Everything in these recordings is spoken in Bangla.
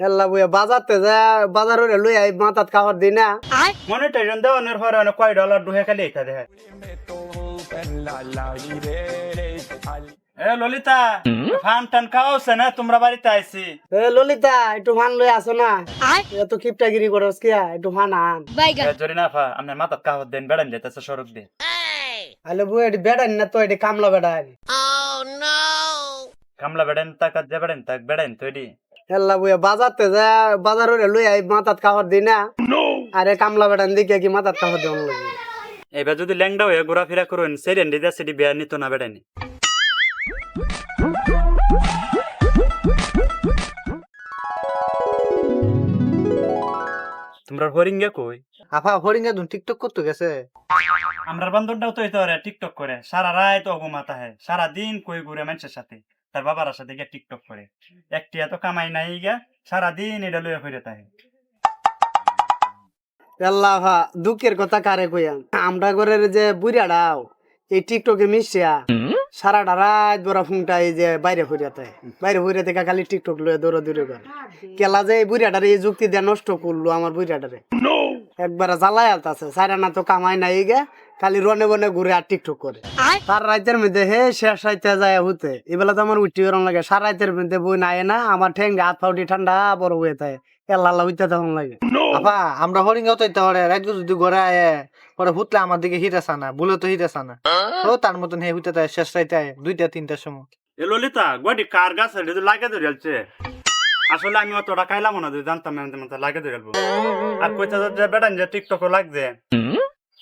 হেল্লা বইয়া বাজারতে যা বাজার হলে লই আই মাথাত খাবার দিই না। মনিটাইজন দেওয়ানোর পরে অনেক কয় ডলার দুহে খালি এটা দেখে এ ললিতা ফান টান খাওয়াছে না? তোমরা বাড়িতে আইছি এ ললিতা একটু ফান লই আসো না। এত কিপটাগিরি করস কিয়া একটু ফান আন। জরি না ফা আপনার মাথাত কাহত দেন বেড়ান যেতেছে সড়ক দিয়ে। আলে বই এটি বেড়ান না তো এটি কামলা বেড়ান কামলা বেড়েন তাকাত যে বেড়েন তাক বেড়েন তৈরি হেল্লা বইয়া বাজারতে যা বাজার হলে লই আই মাথাত খাবার দিই না। আরে কামলা বেড়ান দিকে কি মাথাত খাবার দেওয়ান লাগবে এবার যদি ল্যাংডা হয়ে ঘোরাফেরা করুন সেরেন দিদা সেটি বিয়া নিত না বেড়ানি তোমরা হরিঙ্গে কই? আফা হরিঙ্গা দুন টিকটক করতে গেছে। আমরার বান্ধবটাও তো হইতে পারে টিকটক করে। সারা রাত অবমাতা হয় সারা দিন কই ঘুরে মানুষের সাথে। তার বাবার সাথে গিয়ে টিকটক করে। একটি এত কামাই নাই গিয়া সারা দিন এটা লইয়া ফিরে থাকে। আল্লাহ দুঃখের কথা কারে কইয়া? আমরা ঘরের যে বুড়াটাও এই টিকটকে মিশিয়া সারাটা রাত বড় ফুংটা এই যে বাইরে ফুরিয়াতে বাইরে ফুরিয়া থেকে খালি টিকটক লয়ে দৌড়া দৌড়ে করে। কেলা যে এই বুড়াটারে এই যুক্তি দিয়ে নষ্ট করল আমার বুড়াটারে একবারে জ্বালাই আলতাছে। সারা না তো কামাই নাই গে খালি রনে বনে ঘুরে আর টিকটক করে। তার রাতের মধ্যে হে শেষ রাইতে যায় হতে। এবেলা তো আমার উঠতে গরম লাগে। সার রাতের মধ্যে বই নাই না আমার ঠেং হাত ফাউটি ঠান্ডা বড় হয়ে থাকে। এল্লা হইতে তখন লাগে। আপা আমরা হরিঙ্গাও তো হরে রাজ্য যদি ঘরে আয়ে পরে হুতলে আমার দিকে হিরেছে না বলে তো হিরেছে না। ও তার মতন হে হুইতে তাই শেষ রাইতে আয়ে দুইটা তিনটার সময়। এ ললিতা গুয়াটি কার গাছ লাগে ধরেছে আসলে আমি অতটা খাইলাম না যদি জানতাম না লাগে ধরেলবো আর কইতা যে বেড়ান যে টিকটক লাগছে।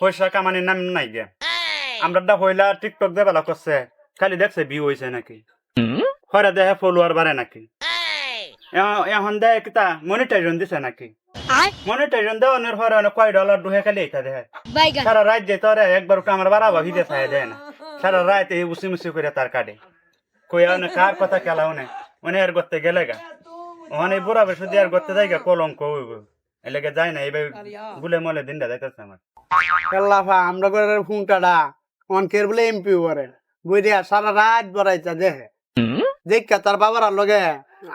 পয়সা কামানির নাম নাই গে। আমরা দা হইলা টিকটক দে বেলা করছে খালি দেখছে ভিউ হইছে নাকি। হরে দেখে ফলোয়ার বাড়ে নাকি। এখন দেয় কিতা মনিটাইজন দিছে নাকি। মনিটাইজন দেওয়ানোর পরে অনেক কয় ডলার দুহে খালি এটা দেখে সারা রাত যে তোরে একবার আমার বাড়াবা ভিদে খাই দেয় না। সারা রাত এই উসি মুসি করে তার কাটে কই অনেক কার কথা খেলা অনেক মনে আর করতে গেলে গা। ওখানে বুড়া বেশি আর করতে যাই গা কলঙ্ক এলাকে যায় না এইভাবে গুলে মলে দিনটা যাইতেছে আমার। আমরা ঘরের ফুংটাটা অনকের বলে এমপি করে বই দিয়া সারা রাত বড়াইছা দেখে। দেখা তার বাবার লগে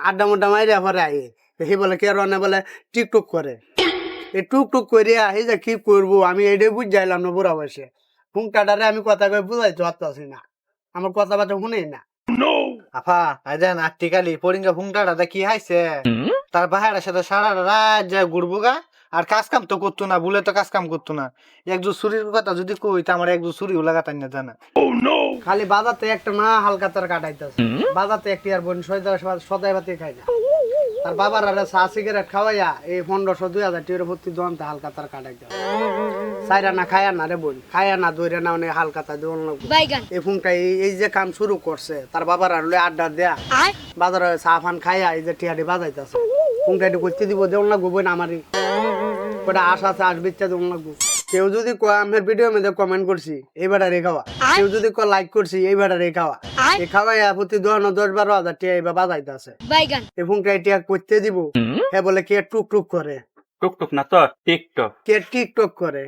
আড্ডা মুড্ডা মাইরা পরে আই সে বলে কে রনে বলে টিকটক করে। এই টুকটুক করিয়া এই যে কি করব আমি এইটাই বুঝ যাইলাম না বুড়া বয়সে। ফুংটাটারে আমি কথা কয়ে বুঝাইতে পারতাছি না। আমার কথা বার্তা শুনেই না। আফা আইজান আটটিকালি পরিঙ্গা ভুংটাটা কি হাইছে? তার বাহারের সাথে সারা রাত যায় ঘুরবো গা। আর কাজ কাম তো করতো না বলে তো কাজ কাম করতো না। একজু চুরির কথা যদি কই তা আমার একজু চুরি লাগাতাই না জানা। খালি বাজাতে একটা না হালকা তার কাটাইতেছে। বাজাতে একটি আর বোন সদাই সদাই বাতি খাই না। তার বাবার আর চা সিগারেট খাওয়াইয়া এই পনেরোশো দুই হাজার টিয়ার ভর্তি দোয়ানতে হালকা তার কাটাইতে সাইরা না খায়া না রে বোন খায়া না দইরা না অনেক হালকা তার দোয়ান এই ফোনটা এই- যে কাম শুরু করছে তার বাবার আর আড্ডা দেয়া। বাজারে চা ফান খাইয়া এই যে টিয়াটি বাজাইতেছে। ফোনটা একটু করতে দিব দেওয়ান লাগবো বোন আমারই। ওটা আশা আছে আসবে ইচ্ছা তোমার লাগবো। কেউ যদি কয় আমার ভিডিও মধ্যে কমেন্ট করছি এই বেটা রে খাওয়া। কেউ যদি কয় লাইক করছি এই বেটা রে খাওয়া। এই খাওয়াই প্রতি হাজার দশ বারো হাজার টিয়া এবার বাজাইতে আছে। এই ফোনটা টিয়া করতে দিব। হ্যাঁ বলে কে টুক টুক করে। টুকটুক না তো টিকটক। কে টিকটক করে।